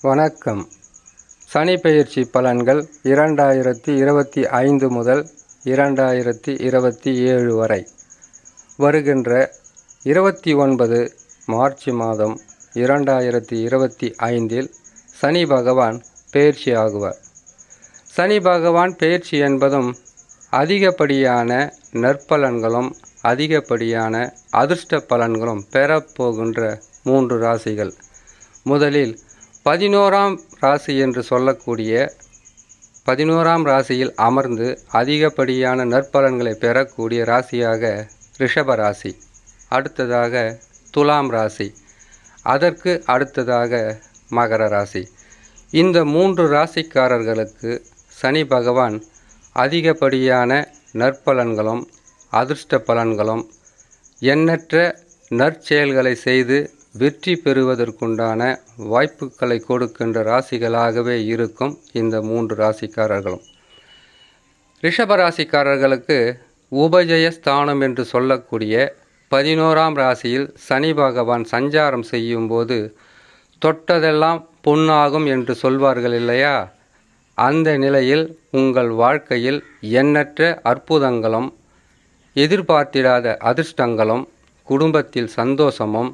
வணக்கம். சனி பெயர்ச்சி பலன்கள் இரண்டாயிரத்தி இருபத்தி ஐந்து முதல் இரண்டாயிரத்தி இருபத்தி ஏழு வரை. வருகின்ற இருபத்தி ஒன்பது மார்ச் மாதம் இரண்டாயிரத்தி இருபத்தி ஐந்தில் சனி பகவான் பெயர்ச்சி ஆகுவார். சனி பகவான் பெயர்ச்சி என்பதும் அதிகப்படியான நற்பலன்களும் அதிகப்படியான அதிர்ஷ்ட பலன்களும் பெறப்போகின்ற மூன்று ராசிகள். முதலில் பதினோராம் ராசி என்று சொல்லக்கூடிய பதினோராம் ராசியில் அமர்ந்து அதிகப்படியான நற்பலன்களை பெறக்கூடிய ராசியாக ரிஷப ராசி அடுத்ததாக துலாம் ராசி அதற்கு அடுத்ததாக மகர ராசி. இந்த மூன்று ராசிக்காரர்களுக்கு சனி பகவான் அதிகப்படியான நற்பலன்களும் அதிர்ஷ்ட பலன்களும் எண்ணற்ற நற்செயல்களை செய்து வெற்றி பெறுவதற்குண்டான வாய்ப்புகளை கொடுக்கின்ற ராசிகளாகவே இருக்கும் இந்த மூன்று ராசிக்காரர்களும். ரிஷப ராசிக்காரர்களுக்கு உபஜய ஸ்தானம் என்று சொல்லக்கூடிய பதினோராம் ராசியில் சனி பகவான் சஞ்சாரம் செய்யும்போது தொட்டதெல்லாம் பொன்னாகும் என்று சொல்வார்கள் இல்லையா? அந்த நிலையில் உங்கள் வாழ்க்கையில் எண்ணற்ற அற்புதங்களும் எதிர்பார்த்திடாத அதிர்ஷ்டங்களும் குடும்பத்தில் சந்தோஷமும்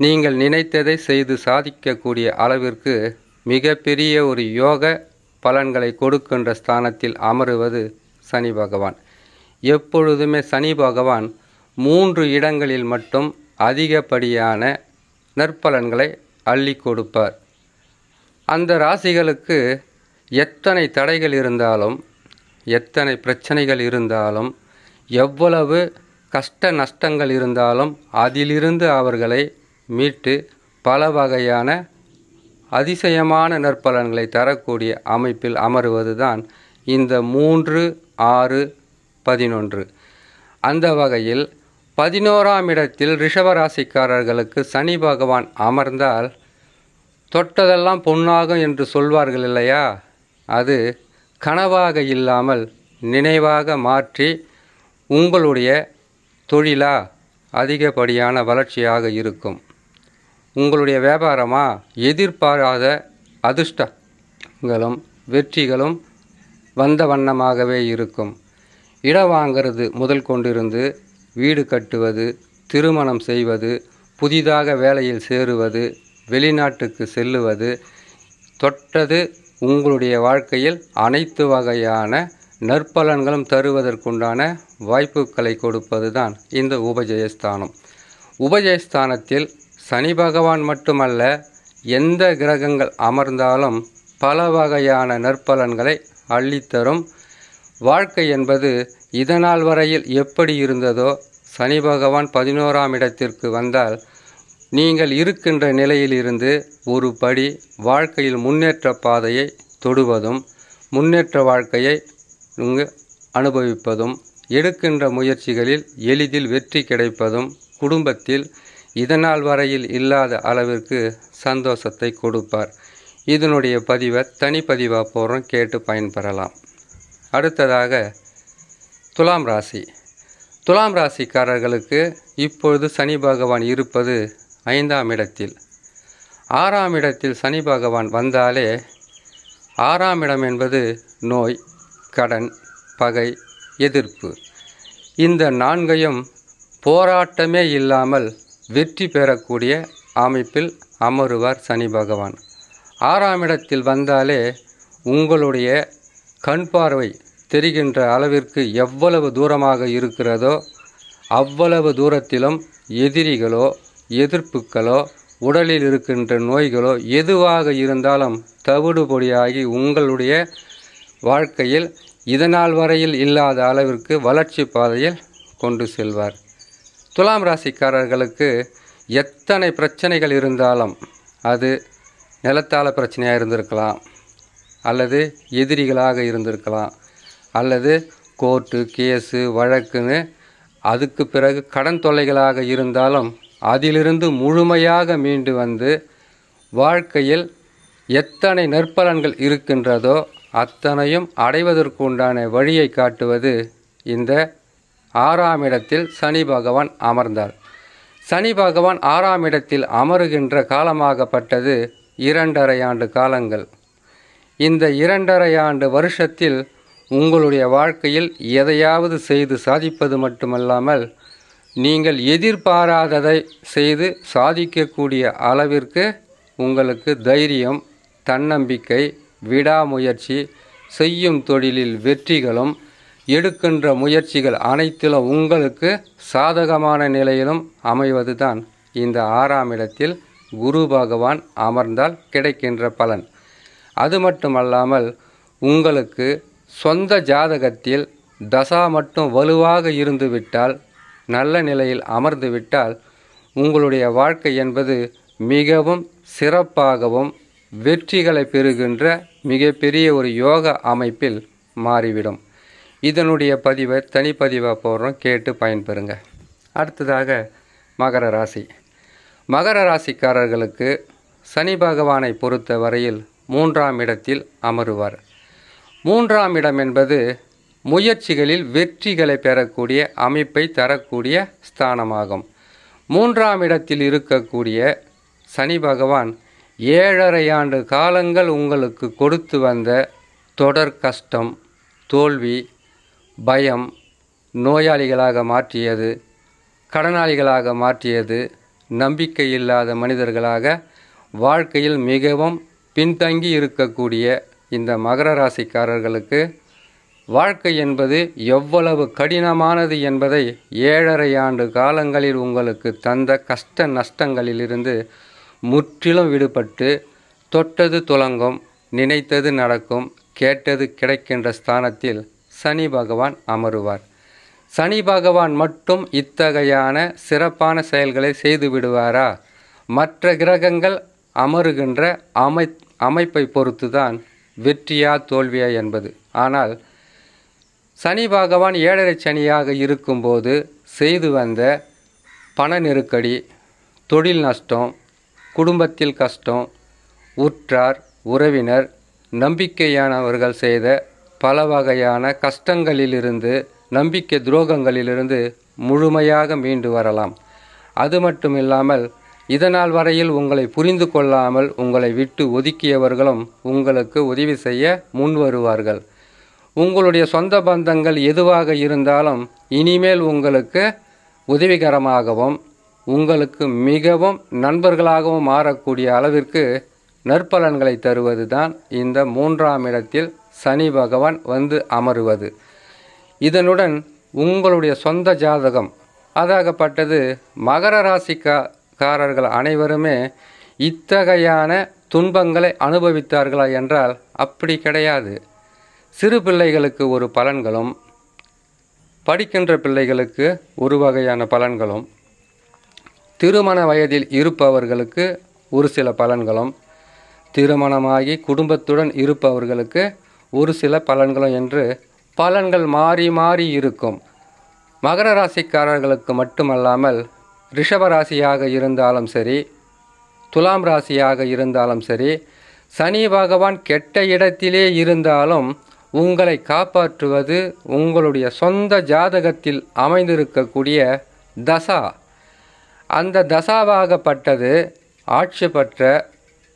நீங்கள் நினைத்ததை செய்து சாதிக்கக்கூடிய அளவிற்கு மிகப்பெரிய ஒரு யோக பலன்களை கொடுக்கின்ற ஸ்தானத்தில் அமருவது சனி பகவான். எப்பொழுதுமே சனி பகவான் மூன்று இடங்களில் மட்டும் அதிகப்படியான நற்பலன்களை அள்ளி கொடுப்பார். அந்த ராசிகளுக்கு எத்தனை தடைகள் இருந்தாலும் எத்தனை பிரச்சனைகள் இருந்தாலும் எவ்வளவு கஷ்ட நஷ்டங்கள் இருந்தாலும் அதிலிருந்து அவர்களை மீட்டு பல வகையான அதிசயமான நற்பலன்களை தரக்கூடிய அமைப்பில் அமருவதுதான் இந்த மூன்று ஆறு பதினொன்று. அந்த வகையில் பதினோராம் இடத்தில் ரிஷபராசிக்காரர்களுக்கு சனி பகவான் அமர்ந்தால் தொட்டதெல்லாம் பொன்னாகும் என்று சொல்வார்கள் இல்லையா? அது கனவாக இல்லாமல் நினைவாக மாற்றி உங்களுடைய தொழிலா? அதிகப்படியான வளர்ச்சியாக இருக்கும். உங்களுடைய வியாபாரமா? எதிர்பாராத அதிர்ஷ்டங்களும் வெற்றிகளும் வந்த வண்ணமாகவே இருக்கும். இடம் வாங்கிறது முதல் கொண்டிருந்து வீடு கட்டுவது திருமணம் செய்வது புதிதாக வேலையில் சேருவது வெளிநாட்டுக்கு செல்லுவது தொட்டது உங்களுடைய வாழ்க்கையில் அனைத்து வகையான நற்பலன்களும் தருவதற்குண்டான வாய்ப்புகளை கொடுப்பது தான் இந்த உபஜயஸ்தானம். உபஜயஸ்தானத்தில் சனி பகவான் மட்டுமல்ல எந்த கிரகங்கள் அமர்ந்தாலும் பல வகையான நற்பலன்களை அள்ளித்தரும். வாழ்க்கை என்பது இதனால் வரையில் எப்படி இருந்ததோ சனி பகவான் பதினோராம் இடத்திற்கு வந்தால் நீங்கள் இருக்கின்ற நிலையிலிருந்து ஒரு படி வாழ்க்கையில் முன்னேற்ற பாதையை தொடுவதும் முன்னேற்ற வாழ்க்கையை இங்கு அனுபவிப்பதும் எடுக்கின்ற முயற்சிகளில் எளிதில் வெற்றி கிடைப்பதும் குடும்பத்தில் இதனால் வரையில் இல்லாத அளவிற்கு சந்தோஷத்தை கொடுப்பார். இதனுடைய பதிவை தனிப்பதிவாக போகிறோம் கேட்டு பயன்பெறலாம். அடுத்ததாக துலாம் ராசி. துலாம் ராசிக்காரர்களுக்கு இப்பொழுது சனி பகவான் இருப்பது ஐந்தாம் இடத்தில். ஆறாம் இடத்தில் சனி பகவான் வந்தாலே ஆறாம் இடம் என்பது நோய் கடன் பகை எதிர்ப்பு. இந்த நான்கையும் போராட்டமே இல்லாமல் வெற்றி பெறக்கூடிய அமைப்பில் அமருவார் சனி பகவான். ஆறாம் இடத்தில் வந்தாலே உங்களுடைய கண் பார்வை தெரிகின்ற அளவிற்கு எவ்வளவு தூரமாக இருக்கிறதோ அவ்வளவு தூரத்திலும் எதிரிகளோ எதிர்ப்புகளோ உடலில் இருக்கின்ற நோய்களோ எதுவாக இருந்தாலும் தவிடுபொடியாகி உங்களுடைய வாழ்க்கையில் இதனால் வரையில் இல்லாத அளவிற்கு வளர்ச்சி பாதையில் கொண்டு செல்வார். துலாம் ராசிக்காரர்களுக்கு எத்தனை பிரச்சனைகள் இருந்தாலும் அது நிலத்தால பிரச்சனையாக இருந்திருக்கலாம். அல்லது எதிரிகளாக இருந்திருக்கலாம். அல்லது கோர்ட்டு கேஸு வழக்குன்னு அதுக்கு பிறகு கடன் தொல்லைகளாக இருந்தாலும் அதிலிருந்து முழுமையாக மீண்டு வந்து வாழ்க்கையில் எத்தனை நற்பலன்கள் இருக்கின்றதோ அத்தனையும் அடைவதற்கு உண்டான வழியை காட்டுவது இந்த ஆறாம் இடத்தில் சனி பகவான் அமர்ந்தார். சனி பகவான் ஆறாம் இடத்தில் அமருகின்ற காலமாகப்பட்டது இரண்டரை ஆண்டு காலங்கள். இந்த இரண்டரை ஆண்டு வருஷத்தில் உங்களுடைய வாழ்க்கையில் எதையாவது செய்து சாதிப்பது மட்டுமல்லாமல் நீங்கள் எதிர்பாராததை செய்து சாதிக்கக்கூடிய அளவிற்கு உங்களுக்கு தைரியம் தன்னம்பிக்கை விடாமுயற்சி செய்யும் தொழிலில் வெற்றிகளும் எடுக்கின்ற முயற்சிகள் அனைத்திலும் உங்களுக்கு சாதகமான நிலையிலும் அமைவதுதான். இந்த ஆறாம் இடத்தில் குரு பகவான் அமர்ந்தால் கிடைக்கின்ற பலன். அது மட்டுமல்லாமல் உங்களுக்கு சொந்த ஜாதகத்தில் தசா மட்டும் வலுவாக இருந்துவிட்டால் நல்ல நிலையில் அமர்ந்துவிட்டால் உங்களுடைய வாழ்க்கை என்பது மிகவும் சிறப்பாகவும் வெற்றிகளை பெறுகின்ற மிகப்பெரிய ஒரு யோக அமைப்பில் மாறிவிடும். இதனுடைய பதிவை தனிப்பதிவாக போடுறோம். கேட்டு பயன்பெறுங்க. அடுத்ததாக மகர ராசி. மகர ராசிக்காரர்களுக்கு சனி பகவானை பொறுத்த வரையில் மூன்றாம் இடத்தில் அமருவார். மூன்றாம் இடம் என்பது முயற்சிகளில் வெற்றிகளை பெறக்கூடிய அமைப்பை தரக்கூடிய ஸ்தானமாகும். மூன்றாம் இடத்தில் இருக்கக்கூடிய சனி பகவான் ஏழரை ஆண்டு காலங்கள் உங்களுக்கு கொடுத்து வந்த தொடர் கஷ்டம் தோல்வி பயம் நோயாளிகளாக மாற்றியது கடனாளிகளாக மாற்றியது நம்பிக்கை இல்லாத மனிதர்களாக வாழ்க்கையில் மிகவும் பின்தங்கி இருக்கக்கூடிய இந்த மகர ராசிக்காரர்களுக்கு வாழ்க்கை என்பது எவ்வளவு கடினமானது என்பதை ஏழரை ஆண்டு காலங்களில் உங்களுக்கு தந்த கஷ்ட நஷ்டங்களிலிருந்து முற்றிலும் விடுபட்டு தொட்டது துலங்கும் நினைத்தது நடக்கும் கேட்டது கிடைக்கின்ற ஸ்தானத்தில் சனி பகவான் அமருவார். சனி பகவான் மட்டும் இத்தகையான சிறப்பான செயல்களை செய்து விடுவாரா? மற்ற கிரகங்கள் அமருகின்ற அமை அமைப்பை பொறுத்துதான் வெற்றியா தோல்வியா என்பது. ஆனால் சனி பகவான் ஏழரை சனியாக இருக்கும்போது செய்து வந்த பண நெருக்கடி தொழில் நஷ்டம் குடும்பத்தில் கஷ்டம் உற்றார் உறவினர் நம்பிக்கையானவர்கள் செய்த பல வகையான கஷ்டங்களிலிருந்து நம்பிக்கை துரோகங்களிலிருந்து முழுமையாக மீண்டு வரலாம். அது மட்டும் இல்லாமல் இதனால் வரையில் உங்களை புரிந்து கொள்ளாமல் உங்களை விட்டு ஒதுக்கியவர்களும் உங்களுக்கு உதவி செய்ய முன் வருவார்கள். உங்களுடைய சொந்த பந்தங்கள் எதுவாக இருந்தாலும் இனிமேல் உங்களுக்கு உதவிகரமாகவும் உங்களுக்கு மிகவும் நண்பர்களாகவும் மாறக்கூடிய அளவிற்கு நற்பலன்களை தருவது தான் இந்த மூன்றாம் இடத்தில் சனி பகவான் வந்து அமருவது. இதனுடன் உங்களுடைய சொந்த ஜாதகம் அதாகப்பட்டது மகர ராசிக்காரர்கள் அனைவருமே இத்தகையான துன்பங்களை அனுபவித்தார்களா என்றால் அப்படி கிடையாது. சிறு பிள்ளைகளுக்கு ஒரு பலன்களும் படிக்கின்ற பிள்ளைகளுக்கு ஒரு வகையான பலன்களும் திருமண வயதில் இருப்பவர்களுக்கு ஒரு சில பலன்களும் திருமணமாகி குடும்பத்துடன் இருப்பவர்களுக்கு ஒரு சில பலன்களும் என்று பலன்கள் மாறி மாறி இருக்கும். மகர ராசிக்காரர்களுக்கு மட்டுமல்லாமல் ரிஷப ராசியாக இருந்தாலும் சரி துலாம் ராசியாக இருந்தாலும் சரி சனி பகவான் கெட்ட இடத்திலே இருந்தாலும் உங்களை காப்பாற்றுவது உங்களுடைய சொந்த ஜாதகத்தில் அமைந்திருக்கக்கூடிய தசா. அந்த தசாவாகப்பட்டது ஆட்சி பெற்ற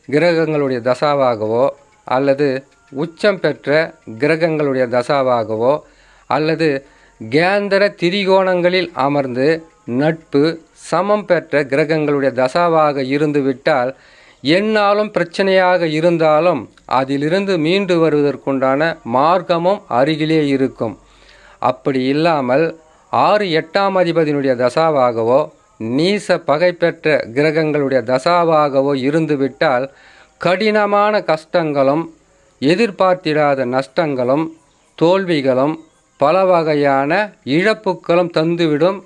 கிரகங்களுடைய தசாவாகவோ அல்லது உச்சம் பெற்ற கிரகங்களுடைய தசாவாகவோ அல்லது கேந்திர திரிகோணங்களில் அமர்ந்து நட்பு சமம் பெற்ற கிரகங்களுடைய தசாவாக இருந்துவிட்டால் என்னாலும் பிரச்சனையாக இருந்தாலும் அதிலிருந்து மீண்டு வருவதற்குண்டான மார்க்கமும் அருகிலே இருக்கும். அப்படி இல்லாமல் ஆறு எட்டாம் அதிபதியினுடைய தசாவாகவோ நீச பகை பெற்ற கிரகங்களுடைய தசாவாகவோ இருந்துவிட்டால் கடினமான கஷ்டங்களும் எதிர்பார்த்திடாத நஷ்டங்களும் தோல்விகளும் பல வகையான இழப்புகளும் தந்துவிடும்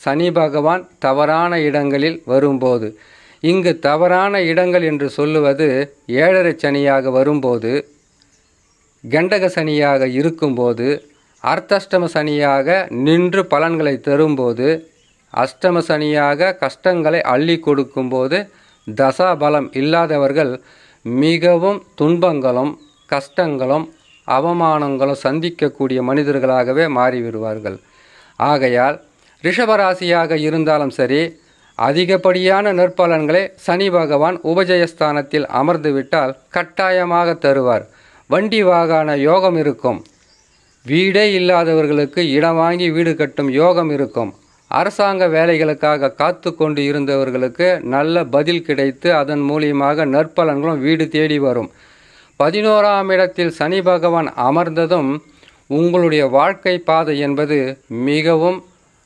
சனி பகவான் தவறான இடங்களில் வரும்போது. இங்கு தவறான இடங்கள் என்று சொல்லுவது ஏழரை சனியாக வரும்போது கண்டக சனியாக இருக்கும்போது அர்த்தஷ்டம சனியாக நின்று பலன்களை தரும்போது அஷ்டம சனியாக கஷ்டங்களை அள்ளி கொடுக்கும்போது தசாபலம் இல்லாதவர்கள் மிகவும் துன்பங்களும் கஷ்டங்களும் அவமானங்களும் சந்திக்கக்கூடிய மனிதர்களாகவே மாறிவிடுவார்கள். ஆகையால் ரிஷபராசியாக இருந்தாலும் சரி அதிகப்படியான நற்பலன்களை சனி பகவான் உபஜயஸ்தானத்தில் அமர்ந்துவிட்டால் கட்டாயமாக தருவார். வண்டி வாகன யோகம் இருக்கும். வீடே இல்லாதவர்களுக்கு இடம் வாங்கி வீடு கட்டும் யோகம் இருக்கும். அரசாங்க வேலைகளுக்காக காத்து கொண்டு இருந்தவர்களுக்கு நல்ல பதில் கிடைத்து அதன் மூலியமாக நற்பலன்களும் வீடு தேடி வரும். பதினோராம் இடத்தில் சனி பகவான் அமர்ந்ததும் உங்களுடைய வாழ்க்கை பாதை என்பது மிகவும்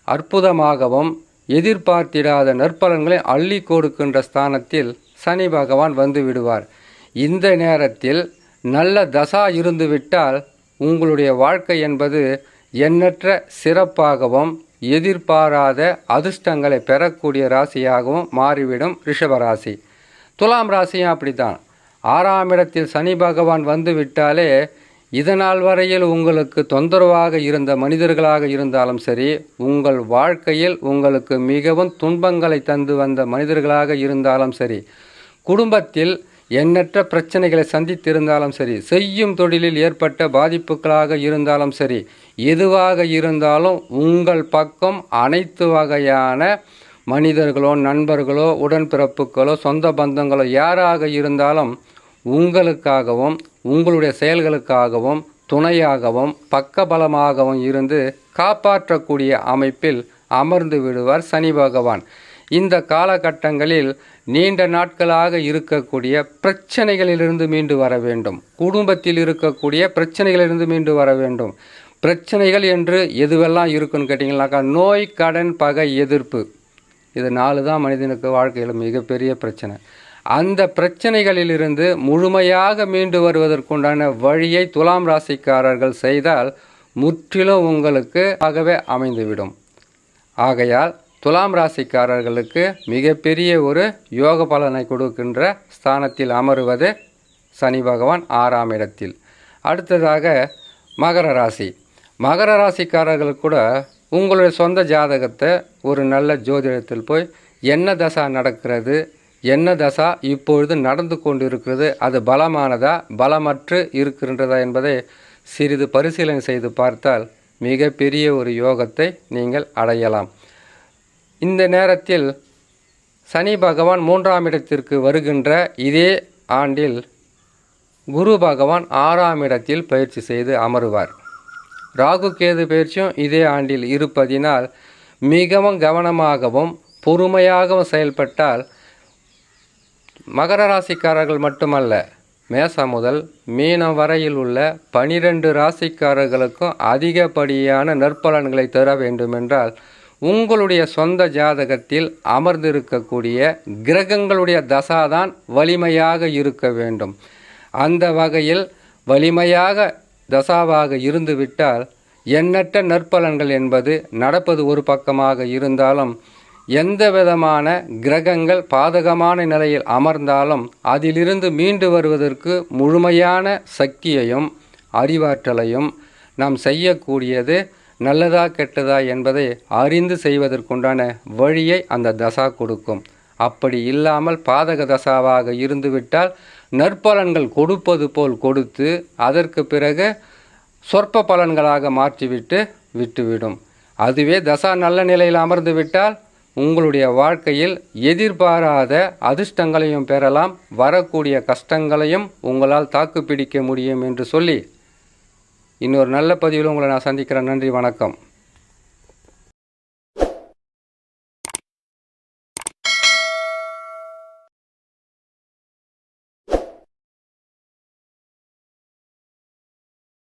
அற்புதமாகவும் எதிர்பார்த்திடாத நற்பலன்களை அள்ளி கொடுக்கின்ற ஸ்தானத்தில் சனி பகவான் வந்து விடுவார். இந்த நேரத்தில் நல்ல தசா இருந்துவிட்டால் உங்களுடைய வாழ்க்கை என்பது எண்ணற்ற சிறப்பாகவும் எதிர்பாராத அதிர்ஷ்டங்களை பெறக்கூடிய ராசியாகவும் மாறிவிடும் ரிஷபராசி துலாம் ராசியும் அப்படித்தான். ஆறாம் இடத்தில் சனி பகவான் வந்து விட்டாலே இதனால் வரையில் உங்களுக்கு தொந்தரவாக இருந்த மனிதர்களாக இருந்தாலும் சரி உங்கள் வாழ்க்கையில் உங்களுக்கு மிகவும் துன்பங்களை தந்து வந்த மனிதர்களாக இருந்தாலும் சரி குடும்பத்தில் எண்ணற்ற பிரச்சனைகளை சந்தித்திருந்தாலும் சரி செய்யும் தொழிலில் ஏற்பட்ட பாதிப்புகளாக இருந்தாலும் சரி எதுவாக இருந்தாலும் உங்கள் பக்கம் அனைத்து வகையான மனிதர்களோ நண்பர்களோ உடன்பிறப்புகளோ சொந்த பந்தங்களோ யாராக இருந்தாலும் உங்களுக்காகவும் உங்களுடைய செயல்களுக்காகவும் துணையாகவும் பக்கபலமாகவும் இருந்து காப்பாற்றக்கூடிய அமைப்பில் அமர்ந்து விடுவார் சனி பகவான். இந்த காலகட்டங்களில் நீண்ட நாட்களாக இருக்கக்கூடிய பிரச்சனைகளிலிருந்து மீண்டு வர வேண்டும். குடும்பத்தில் இருக்கக்கூடிய பிரச்சனைகளிலிருந்து மீண்டு வர வேண்டும். பிரச்சனைகள் என்று எதுவெல்லாம் இருக்குன்னு கேட்டிங்கனாக்கா நோய் கடன் பகை எதிர்ப்பு. இது நாலு தான் மனிதனுக்கு வாழ்க்கையில் மிகப்பெரிய பிரச்சனை. அந்த பிரச்சனைகளிலிருந்து முழுமையாக மீண்டு வருவதற்குண்டான வழியை துலாம் ராசிக்காரர்கள் செய்தால் முற்றிலும் உங்களுக்கு ஆகவே அமைந்துவிடும். ஆகையால் துலாம் ராசிக்காரர்களுக்கு மிகப்பெரிய ஒரு யோக பலனை கொடுக்கின்ற ஸ்தானத்தில் அமருவது சனி பகவான் ஆறாம் இடத்தில். அடுத்ததாக மகர ராசி. மகர ராசிக்காரர்கள் கூட உங்களுடைய சொந்த ஜாதகத்தை ஒரு நல்ல ஜோதிடத்தில் போய் என்ன தசா நடக்கிறது என்ன தசா இப்பொழுது நடந்து கொண்டு இருக்கிறது அது பலமானதா? பலமற்று இருக்கின்றதா என்பதை சிறிது பரிசீலனை செய்து பார்த்தால் மிகப்பெரிய ஒரு யோகத்தை நீங்கள் அடையலாம். இந்த நேரத்தில் சனி பகவான் மூன்றாம் இடத்திற்கு வருகின்ற இதே ஆண்டில் குரு பகவான் ஆறாம் இடத்தில் பயிற்சி செய்து அமருவார். ராகு கேது பயிற்சியும் இதே ஆண்டில் இருப்பதினால் மிகவும் கவனமாகவும் பொறுமையாகவும் செயல்பட்டால் மகர ராசிக்காரர்கள் மட்டுமல்ல மேசம் முதல் மீனம் வரையில் உள்ள பனிரெண்டு ராசிக்காரர்களுக்கும் அதிகப்படியான நற்பலன்களை தர வேண்டுமென்றால் உங்களுடைய சொந்த ஜாதகத்தில் அமர்ந்திருக்கக்கூடிய கிரகங்களுடைய தசாதான் வலிமையாக இருக்க வேண்டும். அந்த வகையில் வலிமையாக தசாவாக இருந்துவிட்டால் எண்ணற்ற நற்பலன்கள் என்பது நடப்பது ஒரு பக்கமாக இருந்தாலும் எந்த விதமான கிரகங்கள் பாதகமான நிலையில் அமர்ந்தாலும் அதிலிருந்து மீண்டு வருவதற்கு முழுமையான சக்தியையும் அறிவாற்றலையும் நாம் செய்யக்கூடியது நல்லதா கெட்டதா என்பதை அறிந்து செய்வதற்குண்டான வழியை அந்த தசா கொடுக்கும். அப்படி இல்லாமல் பாதக தசாவாக இருந்துவிட்டால் நற்பலன்கள் கொடுப்பது போல் கொடுத்து அதற்கு பிறகு சொற்ப பலன்களாக மாற்றிவிட்டு விட்டுவிடும். அதுவே தசா நல்ல நிலையில் அமர்ந்து விட்டால் உங்களுடைய வாழ்க்கையில் எதிர்பாராத அதிர்ஷ்டங்களையும் பெறலாம் வரக்கூடிய கஷ்டங்களையும் உங்களால் தாக்குப்பிடிக்க முடியும் என்று சொல்லி இன்னொரு நல்ல பதிவில் உங்களை நான் சந்திக்கிறேன். நன்றி வணக்கம்.